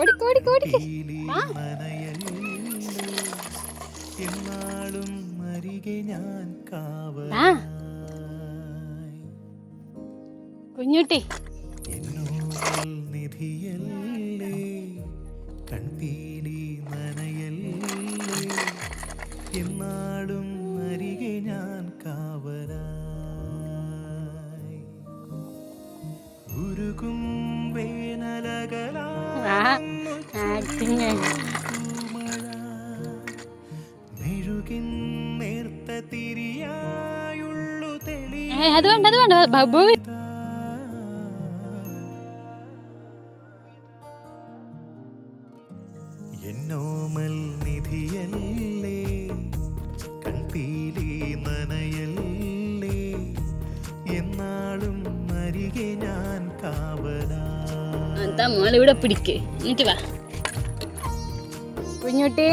ഓടിക്കോ ഓടിക്കോ ഓടിക്കോ. പീലി നനയല്ലേ എന്നാളും അരികെ ഞാൻ കുഞ്ഞുട്ടി. നിധിയല്ലേ? കൺപീലി നനയല്ലേ? എന്നാളും അരികെ ഞാൻ കാവരായി ഉരുകും വേനലകലാ മെഴുകിൻ നേർത്ത തിരിയായുള്ളു തെളി അത് വേണ്ട അത് വേണ്ട ബബു എന്നോമൽ നിധിയല്ലേ? കൺപീലി നനയല്ലേ? എന്നാളും അരികെ ഞാൻ കാവലാ. എന്താ മോളിവിടെ പിടിക്കേ. എന്നിട്ട് വാ. കുഞ്ഞുട്ടി